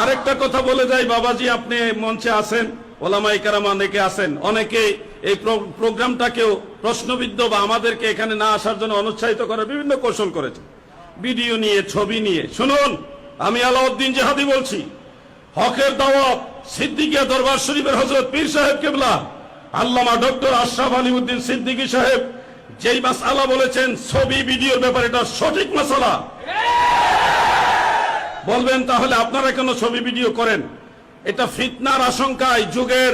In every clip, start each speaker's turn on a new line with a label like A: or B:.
A: আরেকটা কথা বলে যাই, বাবাজি, আপনি মঞ্চে আছেন ওলামাই কারাম অনেকে আছেন, অনেকে এই প্রোগ্রামটাকেও প্রশ্নবিদ্ধ বা আমাদেরকে এখানে না আসার জন্য অনুৎসাহিত করে বিভিন্ন কৌশল করেছে ভিডিও নিয়ে, ছবি নিয়ে, শুনুন, আমি আলাউদ্দিন জেহাদি বলছি, হকের দাওয়াত সিদ্দিকিয়া দরবার শরীফের হজরত পীর সাহেব কেবলা, আল্লামা ডক্টর আশরাফ আলী উদ্দিন সিদ্দিকী সাহেব যেই মাসালা বলেছেন, ছবি, ভিডিওর ব্যাপারে এটা সঠিক মাসালা বলবেন তাহলে আপনারা কেন ছবি ভিডিও করেন? এটা ফিতনার আশঙ্কায় যুগের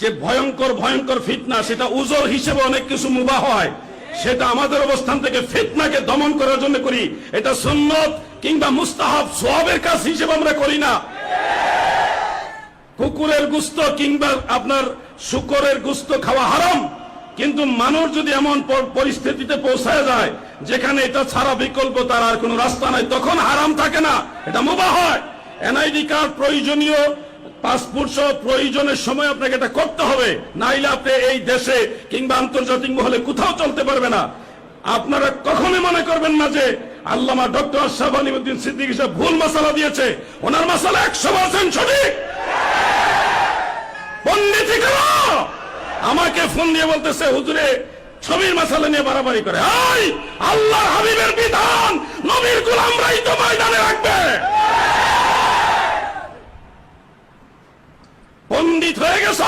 A: যে ভয়ঙ্কর ভয়ঙ্কর ফিতনা, সেটা উজর হিসেবে অনেক কিছু মুবা হয়। সেটা আমাদের অবস্থান থেকে ফিতনাকে দমন করার জন্য করি। এটা সুন্নত কিংবা মুস্তাহাব সোয়াবের কাজ হিসেবে আমরা করি না। কুকুরের গুস্ত কিংবা আপনার শুকরের গুস্ত খাওয়া হারাম। কিন্তু মানুষ যদি এমন পরিস্থিতিতে পৌঁছায় যায় যেখানে এটা ছাড়া বিকল্প, তার আর কোনো রাস্তা নাই। তখন হারাম থাকে না। এটা মোবা হয়। এনআইডি কার্ড প্রয়োজনীয়, পাসপোর্ট সহ প্রয়োজনের সময় আপনাকে এটা করতে হবে। নাইলে আপনি এই দেশে কিংবা আন্তর্জাতিক মহলে কোথাও চলতে পারবে না। আপনারা কখনোই মনে করবেন না যে আল্লামা ডক্টর আলিমুদ্দিন সিদ্দিক সাহেব ভুল মশালা দিয়েছে। ওনার মশালা একশো পার্সেন্ট সঠিক। পন্ডিতি আমাকে ফোন দিয়ে বলতেছে, হুজুরে ছবির মশালা নিয়ে বাড়াবাড়ি করে। এই, আল্লাহর হাবিবের বিধান নবীর গোলামরাই তো ময়দানে রাখবে। পণ্ডিত হয়ে গেছ?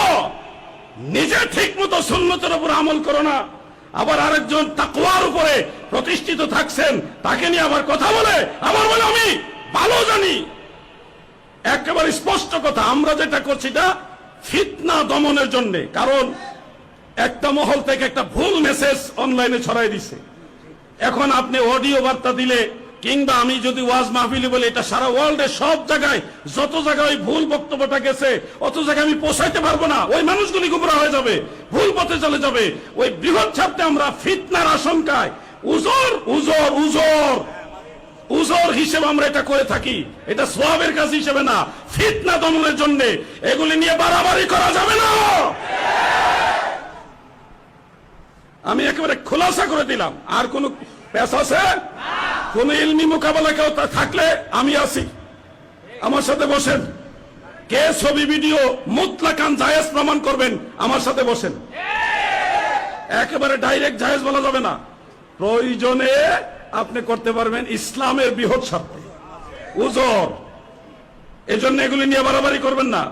A: নিজে ঠিক মতো সুন্নতের উপর আমল করো না। আবার আরেকজন তাকুয়ার উপরে প্রতিষ্ঠিত থাকছেন, তাকে নিয়ে আবার কথা বলে। আবার বলে, আমি ভালো জানি। একেবারে স্পষ্ট কথা, আমরা যেটা করছি এটা ফিতনা দমনের জন্য। কারণ একটা মহল থেকে একটা ভুল মেসেজ অনলাইনে ছড়াই দিছে। এখন আপনি অডিও বার্তা দিলে, কিংবা আমি যদি ওয়াজ মাহফিলি বলি, এটা সারা ওয়ার্ল্ডে সব জায়গায়, যত জায়গায় ওই ভুল বক্তব্যটা গেছে, অত জায়গায় আমি পৌঁছাইতে পারব না। ওই মানুষগুলি গুমরা হয়ে যাবে, ভুল পথে চলে যাবে। ওই বৃহৎ ছাপতে আমরা ফিতনার আশঙ্কায়, উজর উজর উজর উজর হিসেবে আমরা এটা করে থাকি। এটা সোয়াবের কাজ হিসেবে না, ফিতনা দমনের জন্য। এগুলি নিয়ে বাড়াবাড়ি করা যাবে না! আমি একেবারে খোলাসা করে দিলাম। আর কোন পেশ আছে? কোন ইলমি মোকাবেলা কেউ থাকলে আমি আছি। আমার সাথে বসেন। কে ছবি, ভিডিও মুতলাকান জায়েজ প্রমাণ করবেন? আমার সাথে বসেন। একেবারে ডাইরেক্ট জায়েজ বলা যাবে না। প্রয়োজনে আপনি করতে পারবেন ইসলামের বৃহৎ স্বার্থে উজর। এজন্য এগুলি নিয়ে বাড়াবাড়ি করবেন না।